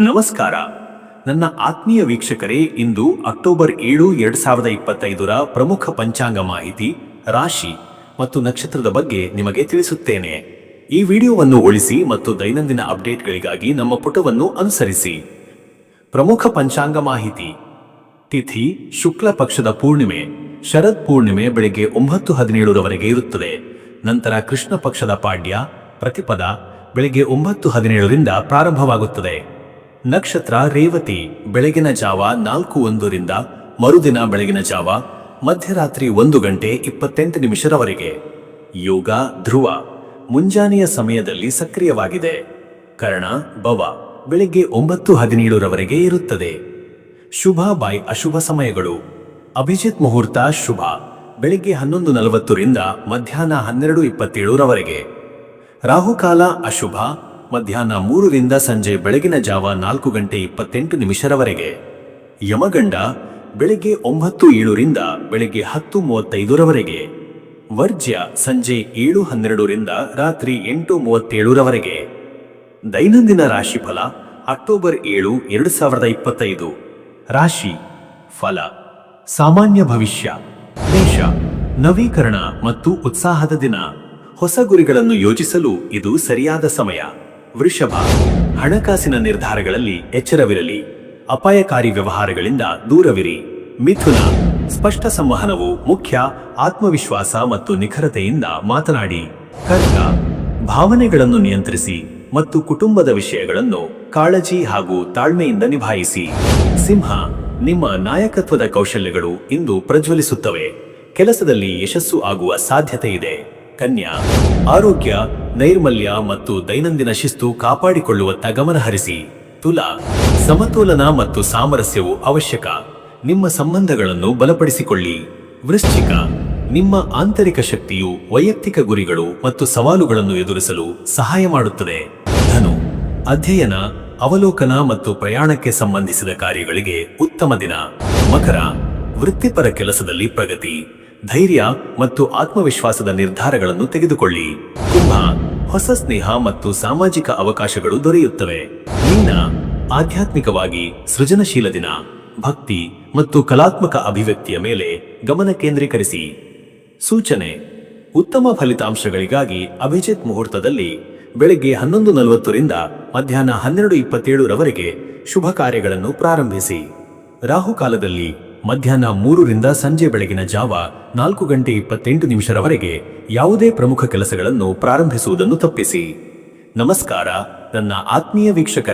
ನಮಸ್ಕಾರ. ನನ್ನ ಆತ್ಮೀಯ ವೀಕ್ಷಕರೇ, ಇಂದು ಅಕ್ಟೋಬರ್ ಏಳು, ಎರಡ್ ಸಾವಿರದ ಇಪ್ಪತ್ತೈದರ ಪ್ರಮುಖ ಪಂಚಾಂಗ ಮಾಹಿತಿ, ರಾಶಿ ಮತ್ತು ನಕ್ಷತ್ರದ ಬಗ್ಗೆ ನಿಮಗೆ ತಿಳಿಸುತ್ತೇನೆ. ಈ ವಿಡಿಯೋವನ್ನು ಉಳಿಸಿ ಮತ್ತು ದೈನಂದಿನ ಅಪ್ಡೇಟ್ಗಳಿಗಾಗಿ ನಮ್ಮ ಪುಟವನ್ನು ಅನುಸರಿಸಿ. ಪ್ರಮುಖ ಪಂಚಾಂಗ ಮಾಹಿತಿ. ತಿಥಿ, ಶುಕ್ಲ ಪಕ್ಷದ ಪೂರ್ಣಿಮೆ, ಶರದ್ ಪೂರ್ಣಿಮೆ ಬೆಳಗ್ಗೆ ಒಂಬತ್ತು ಹದಿನೇಳರವರೆಗೆ ಇರುತ್ತದೆ. ನಂತರ ಕೃಷ್ಣ ಪಕ್ಷದ ಪಾಡ್ಯ, ಪ್ರತಿಪದ, ಬೆಳಗ್ಗೆ ಒಂಬತ್ತು ಹದಿನೇಳರಿಂದ ಪ್ರಾರಂಭವಾಗುತ್ತದೆ. ನಕ್ಷತ್ರ ರೇವತಿ, ಬೆಳಗಿನ ಜಾವ ನಾಲ್ಕು ಒಂದರಿಂದ ಮರುದಿನ ಬೆಳಗಿನ ಜಾವ, ಮಧ್ಯರಾತ್ರಿ ಒಂದು ಗಂಟೆ ಇಪ್ಪತ್ತೆಂಟು ನಿಮಿಷರವರೆಗೆ. ಯೋಗ, ಧ್ರುವ, ಮುಂಜಾನೆಯ ಸಮಯದಲ್ಲಿ ಸಕ್ರಿಯವಾಗಿದೆ. ಕರ್ಣ, ಭವ, ಬೆಳಿಗ್ಗೆ ಒಂಬತ್ತು ಹದಿನೇಳರವರೆಗೆ ಇರುತ್ತದೆ. ಶುಭ ಬಾಯ್ ಅಶುಭ ಸಮಯಗಳು. ಅಭಿಜಿತ್ ಮುಹೂರ್ತ ಶುಭ, ಬೆಳಿಗ್ಗೆ ಹನ್ನೊಂದು ನಲವತ್ತರಿಂದ ಮಧ್ಯಾಹ್ನ ಹನ್ನೆರಡು ಇಪ್ಪತ್ತೇಳರವರೆಗೆ. ರಾಹುಕಾಲ ಅಶುಭ ಮಧ್ಯಾಹ್ನ ಮೂರರಿಂದ ಸಂಜೆ ಬೆಳಗಿನ ಜಾವ ನಾಲ್ಕು ಗಂಟೆ ಇಪ್ಪತ್ತೆಂಟು ನಿಮಿಷರವರೆಗೆ. ಯಮಗಂಡ ಬೆಳಿಗ್ಗೆ ಒಂಬತ್ತು ಏಳರಿಂದ ಬೆಳಿಗ್ಗೆ ಹತ್ತು ಮೂವತ್ತೈದರವರೆಗೆ. ವರ್ಜ್ಯ ಸಂಜೆ ಏಳು ಹನ್ನೆರಡರಿಂದ ರಾತ್ರಿ ಎಂಟು ಮೂವತ್ತೇಳರವರೆಗೆ. ದೈನಂದಿನ ರಾಶಿಫಲ ಅಕ್ಟೋಬರ್ ಏಳು ಎರಡು ಸಾವಿರದ ಇಪ್ಪತ್ತೈದು. ರಾಶಿ ಫಲ ಸಾಮಾನ್ಯ ಭವಿಷ್ಯ. ದೇಶ ನವೀಕರಣ ಮತ್ತು ಉತ್ಸಾಹದ ದಿನ. ಹೊಸ ಗುರಿಗಳನ್ನು ಯೋಜಿಸಲು ಇದು ಸರಿಯಾದ ಸಮಯ. ವೃಷಭ, ಹಣಕಾಸಿನ ನಿರ್ಧಾರಗಳಲ್ಲಿ ಎಚ್ಚರವಿರಲಿ. ಅಪಾಯಕಾರಿ ವ್ಯವಹಾರಗಳಿಂದ ದೂರವಿರಿ. ಮಿಥುನ, ಸ್ಪಷ್ಟ ಸಂವಹನವು ಮುಖ್ಯ. ಆತ್ಮವಿಶ್ವಾಸ ಮತ್ತು ನಿಖರತೆಯಿಂದ ಮಾತನಾಡಿ. ಕರ್ಕ, ಭಾವನೆಗಳನ್ನು ನಿಯಂತ್ರಿಸಿ ಮತ್ತು ಕುಟುಂಬದ ವಿಷಯಗಳನ್ನು ಕಾಳಜಿ ಹಾಗೂ ತಾಳ್ಮೆಯಿಂದ ನಿಭಾಯಿಸಿ. ಸಿಂಹ, ನಿಮ್ಮ ನಾಯಕತ್ವದ ಕೌಶಲ್ಯಗಳು ಇಂದು ಪ್ರಜ್ವಲಿಸುತ್ತವೆ. ಕೆಲಸದಲ್ಲಿ ಯಶಸ್ಸು ಆಗುವ ಸಾಧ್ಯತೆ ಇದೆ ಕನ್ಯಾ, ಆರೋಗ್ಯ, ನೈರ್ಮಲ್ಯ ಮತ್ತು ದೈನಂದಿನ ಶಿಸ್ತು ಕಾಪಾಡಿಕೊಳ್ಳುವತ್ತ ಗಮನ ಹರಿಸಿ. ತುಲಾ, ಸಮತೋಲನ ಮತ್ತು ಸಾಮರಸ್ಯವು ಅವಶ್ಯಕ. ನಿಮ್ಮ ಸಂಬಂಧಗಳನ್ನು ಬಲಪಡಿಸಿಕೊಳ್ಳಿ. ವೃಶ್ಚಿಕ, ನಿಮ್ಮ ಆಂತರಿಕ ಶಕ್ತಿಯು ವೈಯಕ್ತಿಕ ಗುರಿಗಳು ಮತ್ತು ಸವಾಲುಗಳನ್ನು ಎದುರಿಸಲು ಸಹಾಯ ಮಾಡುತ್ತದೆ. ಧನು, ಅಧ್ಯಯನ, ಅವಲೋಕನ ಮತ್ತು ಪ್ರಯಾಣಕ್ಕೆ ಸಂಬಂಧಿಸಿದ ಕಾರ್ಯಗಳಿಗೆ ಉತ್ತಮ ದಿನ. ಮಕರ, ವೃತ್ತಿಪರ ಕೆಲಸದಲ್ಲಿ ಪ್ರಗತಿ. ಧೈರ್ಯ ಮತ್ತು ಆತ್ಮವಿಶ್ವಾಸದ ನಿರ್ಧಾರಗಳನ್ನು ತೆಗೆದುಕೊಳ್ಳಿ. ಕುಂಭ, ಹೊಸ ಸ್ನೇಹ ಮತ್ತು ಸಾಮಾಜಿಕ ಅವಕಾಶಗಳು ದೊರೆಯುತ್ತವೆ. ಮೀನ, ಆಧ್ಯಾತ್ಮಿಕವಾಗಿ ಸೃಜನಶೀಲ ದಿನ. ಭಕ್ತಿ ಮತ್ತು ಕಲಾತ್ಮಕ ಅಭಿವ್ಯಕ್ತಿಯ ಮೇಲೆ ಗಮನ ಕೇಂದ್ರೀಕರಿಸಿ. ಸೂಚನೆ, ಉತ್ತಮ ಫಲಿತಾಂಶಗಳಿಗಾಗಿ ಅಭಿಜಿತ್ ಮುಹೂರ್ತದಲ್ಲಿ ಬೆಳಗ್ಗೆ ಹನ್ನೊಂದು ನಲವತ್ತರಿಂದ ಮಧ್ಯಾಹ್ನ ಹನ್ನೆರಡು ಇಪ್ಪತ್ತೇಳರವರೆಗೆ ಶುಭ ಕಾರ್ಯಗಳನ್ನು ಪ್ರಾರಂಭಿಸಿ. ರಾಹುಕಾಲದಲ್ಲಿ ಮಧ್ಯಾಹ್ನ ಮೂರರಿಂದ ಸಂಜೆ ಬೆಳಗಿನ ಜಾವ ನಾಲ್ಕು ಗಂಟೆ ಇಪ್ಪತ್ತೆಂಟು ನಿಮಿಷರವರೆಗೆ ಯಾವುದೇ ಪ್ರಮುಖ ಕೆಲಸಗಳನ್ನು ಪ್ರಾರಂಭಿಸುವುದನ್ನು ತಪ್ಪಿಸಿ. ನಮಸ್ಕಾರ, ನನ್ನ ಆತ್ಮೀಯ ವೀಕ್ಷಕರೇ.